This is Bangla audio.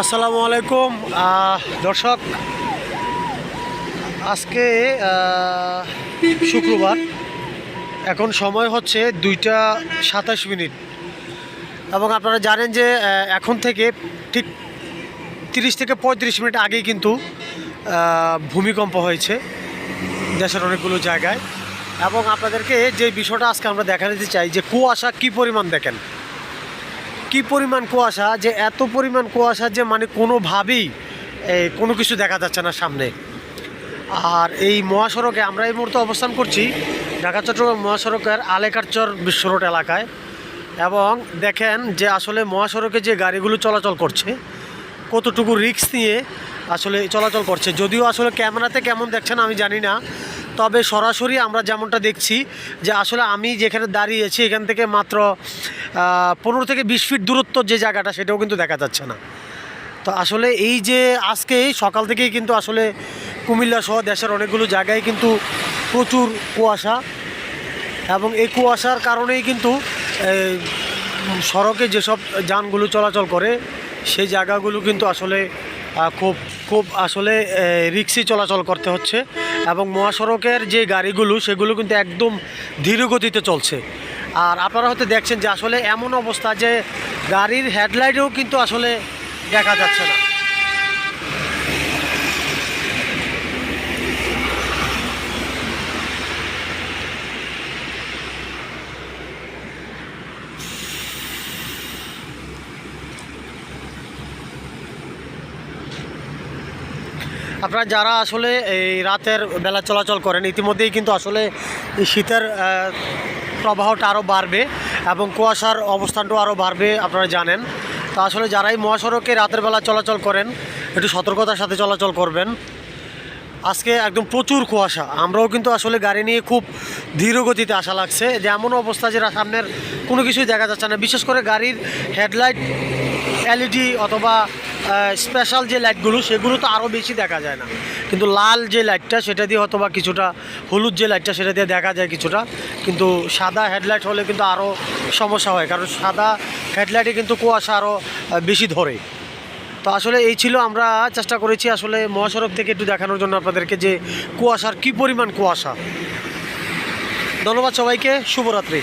আসসালামু আলাইকুম। দর্শক, আজকে শুক্রবার। এখন সময় হচ্ছে দুইটা সাতাশ মিনিট। এবং আপনারা জানেন যে এখন থেকে ঠিক তিরিশ থেকে পঁয়ত্রিশ মিনিট আগেই কিন্তু ভূমিকম্প হয়েছে দেশের অনেকগুলো জায়গায়। এবং আপনাদেরকে যে বিষয়টা আজকে আমরা দেখা দিতে চাই যে কুয়াশা কী পরিমাণ দেখেন? কি পরিমাণ কুয়াশা, যে এত পরিমাণ কুয়াশা যে মানে কোনোভাবেই কোনো কিছু দেখা যাচ্ছে না সামনে। আর এই মহাসড়কে আমরা এই মুহূর্তে অবস্থান করছি ঢাকা, চট্টগ্রাম মহাসড়কের আলেকারচর বিশ্ব রোড এলাকায়। এবং দেখেন যে আসলে মহাসড়কে যে গাড়িগুলো চলাচল করছে, কতটুকু রিস্ক নিয়ে আসলে চলাচল করছে। যদিও আসলে ক্যামেরাতে কেমন দেখছেন আমি জানি না তবে সরাসরি আমরা যেমনটা দেখছি যে আসলে আমি যেখানে দাঁড়িয়েছি, এখান থেকে মাত্র পনেরো থেকে বিশ ফিট দূরত্ব যে জায়গাটা, সেটাও কিন্তু দেখা যাচ্ছে না। তো আসলে এই যে আজকে, সকাল থেকেই কিন্তু আসলে কুমিল্লা সহ দেশের অনেকগুলো জায়গায় কিন্তু প্রচুর কুয়াশা এবং এই কুয়াশার কারণেই কিন্তু সড়কে যেসব যানগুলো চলাচল করে, সেই জায়গাগুলো কিন্তু আসলে খুব খুব আসলে রিক্সি চলাচল করতে হচ্ছে এবং মহাসড়কের যে গাড়িগুলো, সেগুলো কিন্তু একদম ধীর গতিতে চলছে। আর আপনারা হয়তো দেখছেন যে আসলে এমন অবস্থা যে গাড়ির হেডলাইটেও কিন্তু আসলে দেখা যাচ্ছে না। আপনারা যারা আসলে এই রাতের বেলা চলাচল করেন, ইতিমধ্যেই কিন্তু আসলে শীতের প্রবাহটা আরও বাড়বে এবং কুয়াশার অবস্থানটাও আরও বাড়বে আপনারা জানেন। তো আসলে যারাই মহাসড়কে রাতের বেলা চলাচল করেন, একটু সতর্কতার সাথে চলাচল করবেন। আজকে একদম প্রচুর কুয়াশা। আমরাও কিন্তু আসলে গাড়ি নিয়ে খুব ধীর গতিতে আসা লাগছে। যে এমন অবস্থা যেটা সামনের কোনো কিছুই দেখা যাচ্ছে না। বিশেষ করে গাড়ির হেডলাইট, এলইডি অথবা স্পেশাল যে লাইটগুলো সেগুলো তো আরও বেশি দেখা যায় না। কিন্তু লাল যে লাইটটা সেটা দিয়ে অথবা কিছুটা, হলুদ যে লাইটটা সেটা দিয়ে দেখা যায় কিছুটা। কিন্তু সাদা হেডলাইট হলে কিন্তু আরও সমস্যা হয়, কারণ সাদা হেডলাইটে কিন্তু কুয়াশা আরও বেশি ধরে। তো আসলে এই ছিল আমরা চেষ্টা করেছি আসলে মহাসড়ক থেকে একটু দেখানোর জন্য আপনাদেরকে যে কুয়াশার কি পরিমাণ কুয়াশা। ধন্যবাদ সবাইকে, শুভরাত্রি।